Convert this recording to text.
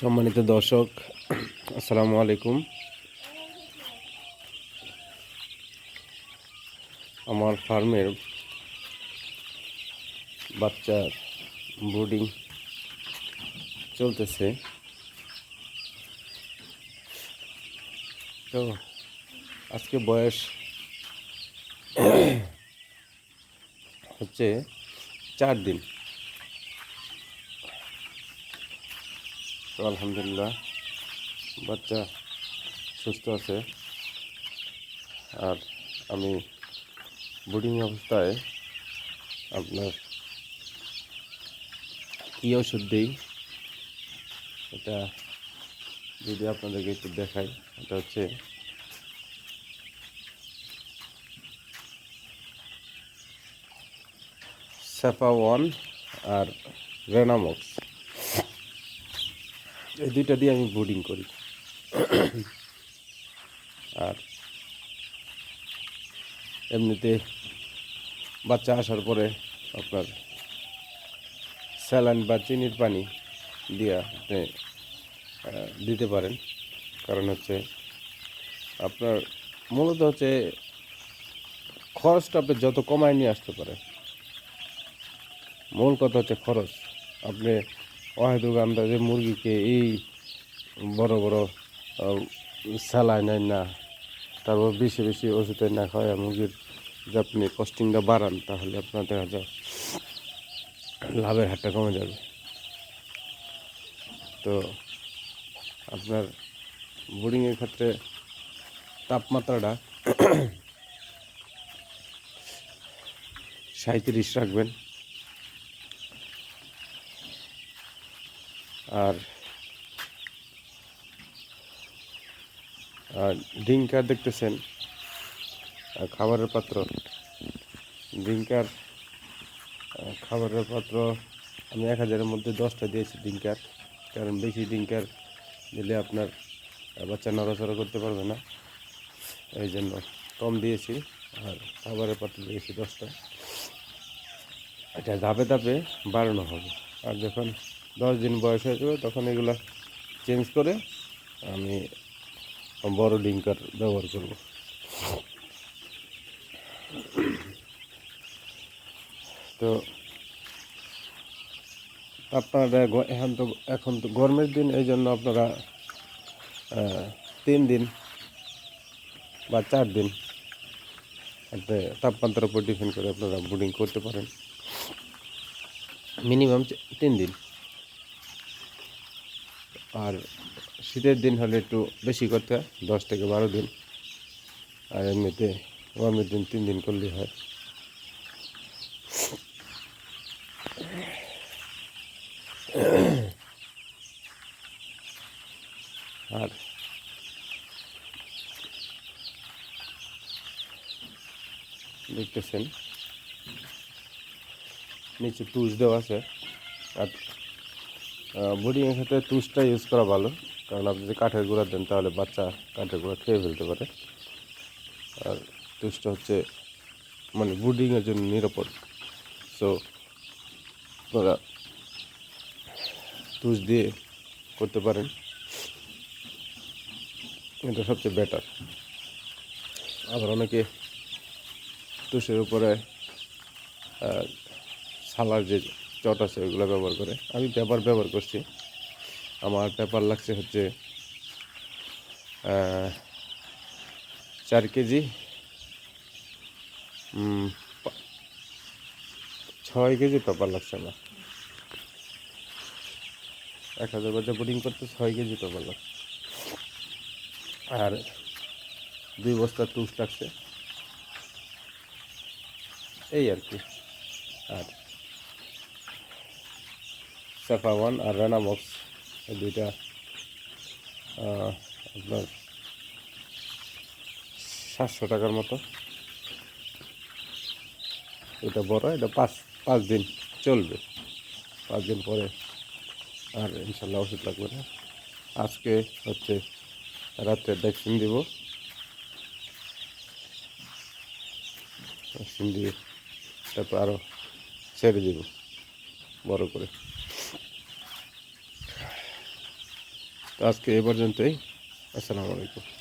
সম্মানিত দর্শক, আসসালামু আলাইকুম। আমার ফার্মের বাচ্চার ব্রুডিং চলতেছে। তো আজকে বয়স হচ্ছে চার দিন। তো আলহামদুলিল্লাহ, বাচ্চা সুস্থ আছে। আর আমি বোর্ডিং অবস্থায় আপনার কী ওষুধ দিই, এটা যদি আপনাদেরকে একটু দেখাই, এটা হচ্ছে সাফা ওয়ান আর রেনামক্স। এই দুইটা দিয়ে আমি বোর্ডিং করি। আর এমনিতে বাচ্চা আসার পরে আপনার স্যালাইন বা চিনির পানি দিয়া আপনি দিতে পারেন। কারণ হচ্ছে আপনার মূলত হচ্ছে খরচটা আপনি যত কমায় নিয়ে আসতে পারে মূল কথা হচ্ছে খরচ। আপনি অহেতুক আন্দাজে মুরগিকে এই বড় বড় স্যালাইন না। তারপর বেশি বেশি ওষুধে না খাওয়া মুরগির যে আপনি কস্টিংটা বাড়ান, তাহলে আপনার দেখা যায় লাভের হারটা কমে যাবে। তো আপনার বোর্ডিংয়ের ক্ষেত্রে তাপমাত্রাটা সাঁত্রিশ রাখবেন। আর ড্রিঙ্কার দেখতেছেন? খাবারের পাত্র। ড্রিঙ্কার আহ, খাবারের পাত্র আমি এক হাজারের মধ্যে দশটা দিয়েছি ড্রিঙ্কার কারণ বেশি ড্রিঙ্কার দিলে আপনার বাচ্চা নড়াচড়া করতে পারবে না। এই জন্য কম দিয়েছি আর খাবারের পাত্র দিয়েছি দশটা। এটা ধাপে ধাপে বাড়ানো হবে। আর যখন দশ দিন বয়স হয়ে যাবে তখন এগুলো চেঞ্জ করে আমি বড় ডিঙ্কার ব্যবহার করব। তো আপনারা এখন তো এখন তো গরমের দিন, এই জন্য আপনারা তিন দিন বা চার দিন একটা তাপমাত্রার উপর ডিপেন্ড করে আপনারা বোর্ডিং করতে পারেন। মিনিমাম তিন দিন। আর শীতের দিন হলে একটু বেশি করতে হয়, দশ থেকে বারো দিন। আর এমনিতে গরমের দিন তিন দিন করলেই হয়। আর দেখতেছেন, নিচে টুস দেওয়া আছে। আর বোর্ডিংয়ের ক্ষেত্রে টুসটা ইউজ করা ভালো। কারণ আপনি যদি কাঠের গুঁড়া দেন, তাহলে বাচ্চা কাঠের গুঁড়া খেয়ে ফেলতে পারে। আর টুসটা হচ্ছে মানে বোর্ডিংয়ের জন্য নিরাপদ। সো আপনারা টুস দিয়ে করতে পারেন। এটা সবচেয়ে বেটার আবার অনেকে তুষের উপরে সালার যে চট আছে, ওইগুলো ব্যবহার করে। আমি পেপার ব্যবহার করছি। আমার পেপার লাগছে হচ্ছে চার কেজি ছয় কেজি পেপার লাগছে আমার। এক হাজার বাচ্চা বোর্ডিং করতে ছয় কেজি পেপার লাগছে। আর দুই বস্তা টুস লাগছে। এই আর কি। আর সাফা ওয়ান আর রানা বক্স এই দুইটা আপনার সাতশো টাকার মতো। এটা বড়, এটা পাঁচ পাঁচ দিন চলবে। পাঁচ দিন পরে আর ইনশাল্লাহ ওষুধ লাগবে না। আজকে হচ্ছে রাত্রে ভ্যাকসিন দিব। ভ্যাকসিন দিয়ে তারপর আরও ছেড়ে দেব, বড় করে তো আজকে এ পর্যন্তই। আসসালামু আলাইকুম।